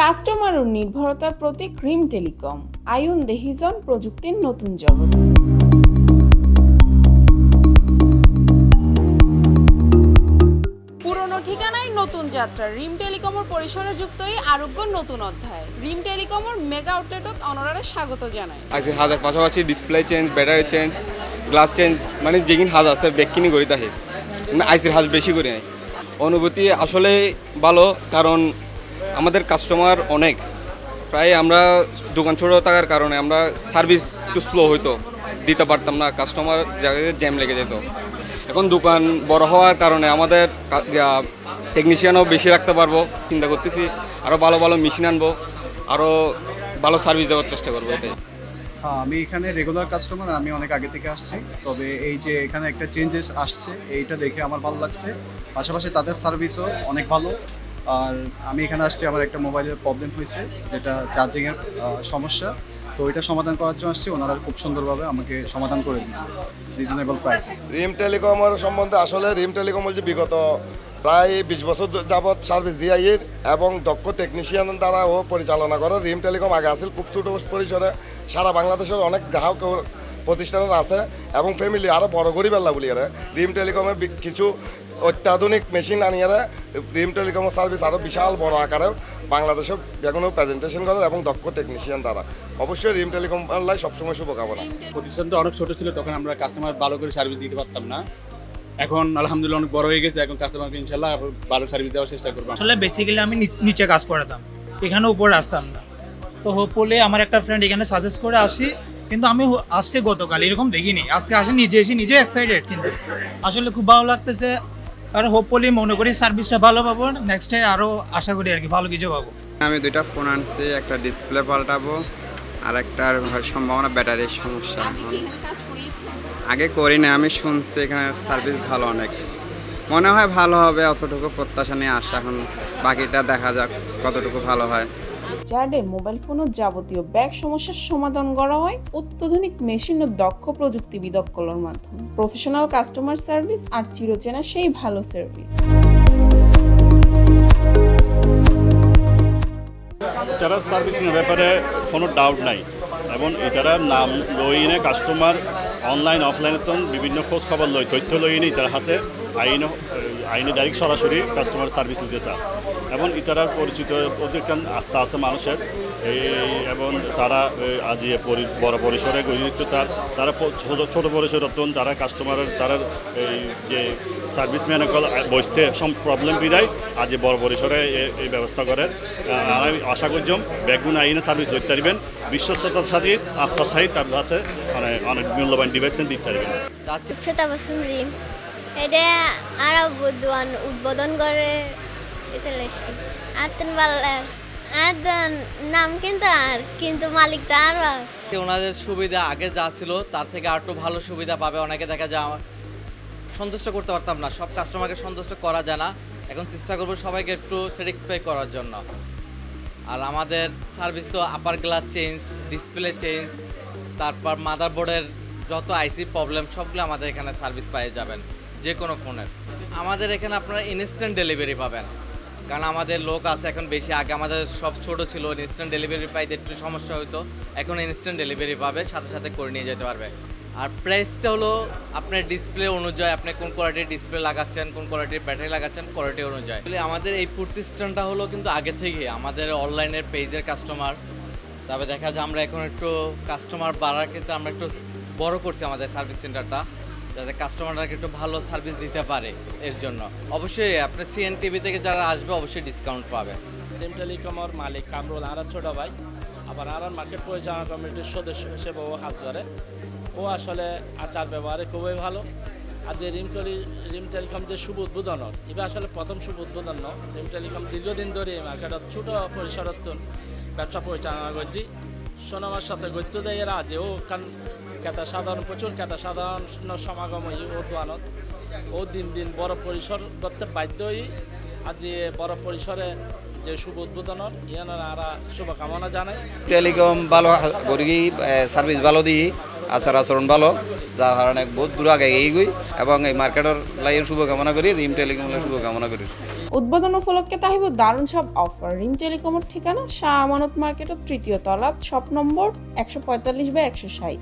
Customer ও নির্ভরতার প্রতীক রিম telecom. আয়ুন দেহিজন প্রযুক্তির নতুন জগৎ। পুরনো ঠিকানায় নতুন যাত্রা। রিম টেলিকমর পরিসরে যুক্তই আরোগ্য নতুন অধ্যায়। রিম টেলিকমর মেগা আউটলেটত অনরারে স্বাগত জানায় আছে হাজার পাশাপাশি display change battery change glass change মানে যেগিন হাজ আছে বেকিনি করি তাহে মানে আইসির হাজ বেশি করে নেয় অনুভূতি আসলে ভালো কারণ কাস্টমার অনেক। প্রায় আমরা দোকান ছোটো থাকার কারণে আমরা সার্ভিস একটু স্লো হইতো, দিতে পারতাম না কাস্টমার জায়গায় জ্যাম লেগে যেত। এখন দোকান বড় হওয়ার কারণে আমাদের টেকনিশিয়ানও বেশি রাখতে পারব, চিন্তা করতেছি আরও ভালো ভালো মেশিন আনব আরও ভালো সার্ভিস দেওয়ার চেষ্টা করব হ্যাঁ আমি এখানে রেগুলার কাস্টমার আমি অনেক আগে থেকে আসছি। তবে এই যে এখানে একটা চেঞ্জেস আসছে, এইটা দেখে আমার ভালো লাগছে। পাশাপাশি তাদের সার্ভিসও অনেক ভালো। আর আমি এখানে আসছি, আমার একটা মোবাইলের প্রবলেম হয়েছে, যেটা চার্জিংয়ের সমস্যা। তো এটা সমাধান করার জন্য আসছি, ওনারা খুব সুন্দরভাবে আমাকে সমাধান করে দিচ্ছে রিজনেবল প্রাইস রিম টেলিকমের সম্বন্ধে আসলে রিম টেলিকম হচ্ছে বিগত প্রায় বিশ বছর যাবৎ সার্ভিস দিয়ে এবং দক্ষ টেকনিশিয়ান দ্বারা ও পরিচালনা করে। রিম টেলিকম আগে আসছিল খুব ছোটো পরিসরে, সারা বাংলাদেশের অনেক গ্রাহক ও প্রতিষ্ঠান আছে এবং ফ্যামিলি আরও বড় পেলা বলি এরা রিম টেলিকমের কিছু অত্যাধুনিক মেশিন আনিয়ে রিম টেলিকম সার্ভিস আরও বিশাল বড় আকারে বাংলাদেশে যেকোনো প্রেজেন্টেশন করে এবং দক্ষ টেকনিশিয়ান দ্বারা। অবশ্যই রিম টেলিকম লাই সবসময় শুভকামনা। প্রতিষ্ঠানটা অনেক ছোট ছিল তখন আমরা কাস্টমার ভালো করে সার্ভিস দিতে পারতাম না। এখন আলহামদুলিল্লাহ অনেক বড় হয়ে গেছে এখন কাস্টমারকে ইনশাল্লাহ ভালো সার্ভিস দেওয়ার চেষ্টা করব আসলে বেসিক্যালি আমি নি- নিচে কাজ করাতাম এখানে উপরে আসতাম না। তো হোপফুলি আমার একটা ফ্রেন্ড এখানে সাজেস্ট করে আসি কিন্তু আমি হ- আসছি গতকাল এরকম দেখিনি। আজকে আসি নিজে এসে নিজে এক্সাইটেড কিন্তু। আসলে খুব ভালো লাগতেছে আর হোপফুলি মনে করি সার্ভিসটা ভালো পাবো নেক্সট ডে আরও আশা করি আর কি ভালো কিছু পাবো। আমি দুইটা ফোন আনছি একটা ডিসপ্লে পাল্টাবো আর একটার সম্ভাবনা ব্যাটারির সমস্যা। আগে করি না আমি শুনছি এখানে সার্ভিস ভালো অনেক। মনে হয় ভালো হবে অতটুকু প্রত্যাশা নিয়ে আসা এখন বাকিটা দেখা যাক কতটুকু ভালো হয়। যার্ডে মোবাইল ফোন ও যাবতীয় ব্যাগ সমস্যার সমাধান করা হয় অত্যাধুনিক মেশিন ও দক্ষ প্রযুক্তি বিদক্কলর মাধ্যমে। প্রফেশনাল কাস্টমার সার্ভিস আর চিরচেনা সেই ভালো সার্ভিস এটার সার্ভিসিংয়ের ব্যাপারে কোনো ডাউট নাই এবং এটার নাম লইনে কাস্টমার অনলাইন অফলাইনে তো বিভিন্ন খোঁজ খবর লই তথ্য লইনে তার হাসে আইন আইনে ডাইরেক্ট সরাসরি কাস্টমার সার্ভিস দিতে চায়। এবং ইতারার পরিচিত অধিকান আস্থা আছে মানুষের। এই এবং তারা আজ এ পরি- বড় পরিসরে গড়ে দিতে চান তারা ছোট ছোট পরিসরের তখন তারা কাস্টমারের তারা এই যে সার্ভিসম্যান বসতে সব প্রবলেম বিদায়। আজ বড় পরিসরে এ- এই ব্যবস্থা করে। আর আমি আশা করছিলাম ব্যাগুন আইনে সার্ভিস ধরতে পারবেন। বিশ্বস্ততার সাথে আস্থার সাথে তার কাছে মানে অনেক মূল্যবান ডিভাইস দিতে পারবেন। এটা আরও বুদ্ধবান উদ্বোধন করে এটা বাল্লা আর নাম কিন্তু আর, কিন্তু মালিক তো আর। ওনাদের সুবিধা আগে যা ছিল, তার থেকে আর ভালো সুবিধা পাবে, অনেকে দেখা যায় সন্তুষ্ট করতে পারতাম না। সব কাস্টমারকে সন্তুষ্ট করা যায় না। এখন চেষ্টা করব সবাইকে একটু স্যাটিসফাই করার জন্য। আর আমাদের সার্ভিস তো upper glass change display change তারপর মাদারবোর্ডের যত আইসি প্রবলেম সবগুলো আমাদের এখানে সার্ভিস পেয়ে যাবেন। যে কোনো ফোনের। আমাদের এখানে আপনারা ইনস্ট্যান্ট ডেলিভারি পাবেন। কারণ আমাদের লোক আছে এখন বেশি। আগে আমাদের সব ছোট ছিল ইনস্ট্যান্ট ডেলিভারি পাইতে একটু সমস্যা হতো এখন ইনস্ট্যান্ট ডেলিভারি পাবে, সাথে সাথে করে নিয়ে যেতে পারবে। আর প্রাইসটা হলো আপনার ডিসপ্লে অনুযায়ী, আপনি কোন কোয়ালিটির ডিসপ্লে লাগাচ্ছেন, কোন কোয়ালিটির ব্যাটারি লাগাচ্ছেন কোয়ালিটি অনুযায়ী। আমাদের এই প্রতিষ্ঠানটা হলো কিন্তু আগে থেকে, আমাদের অনলাইনের পেজের কাস্টমার তবে দেখা যায় আমরা এখন একটু কাস্টমার বাড়ার ক্ষেত্রে আমরা একটু বড় করছি আমাদের সার্ভিস সেন্টারটা যাতে কাস্টমাররা একটু ভালো সার্ভিস দিতে পারে এর জন্য। অবশ্যই আপনি সিএন টিভি থেকে যারা আসবে, অবশ্যই ডিসকাউন্ট পাবে। রিম টেলিকমর মালিক কামরুল, আর ছোট ভাই। আবার আর মার্কেট পরিচালনা কমিটির সদস্য হিসেবে ও কাজ করে ও আসলে আচার ব্যবহারে খুবই ভালো। আর যে রিম টেলি রিম টেলিকম যে শুভ উদ্বোধন, এবার আসলে প্রথম শুভ উদ্বোধন রিম টেলিকম দীর্ঘদিন ধরে এই মার্কেটত ছোট পরিসরত ব্যবসা পরিচালনা করছি। সোনামার সাথে গত্য দেয় এরা ও কান কেতা সাধারণ প্রচুর কেতা সাধারণ সমাগম ও দোয়ানত। ও দিন দিন বড় পরিসর করতে বাধ্য হই। আজ বড় পরিসরে যে শুভ উদ্বোধন ইয়ানারা আরা শুভকামনা জানাই। টেলিকম ভালো করি সার্ভিস ভালো দিই আচার আচরণ ভালো যার কারণে বহুত দূর আগে এগিয়ে গই এবং এই মার্কেটের লাইয়ের শুভকামনা করি রিম টেলিকমের শুভকামনা করি। উদ্বোধন উপলক্ষে তাহিব দারুণ সব অফার রিম টেলিকমের ঠিকানা শাহ আমানত মার্কেটের তৃতীয় তলাত শপ নম্বর একশো পঁয়তাল্লিশ বা একশো ষাট।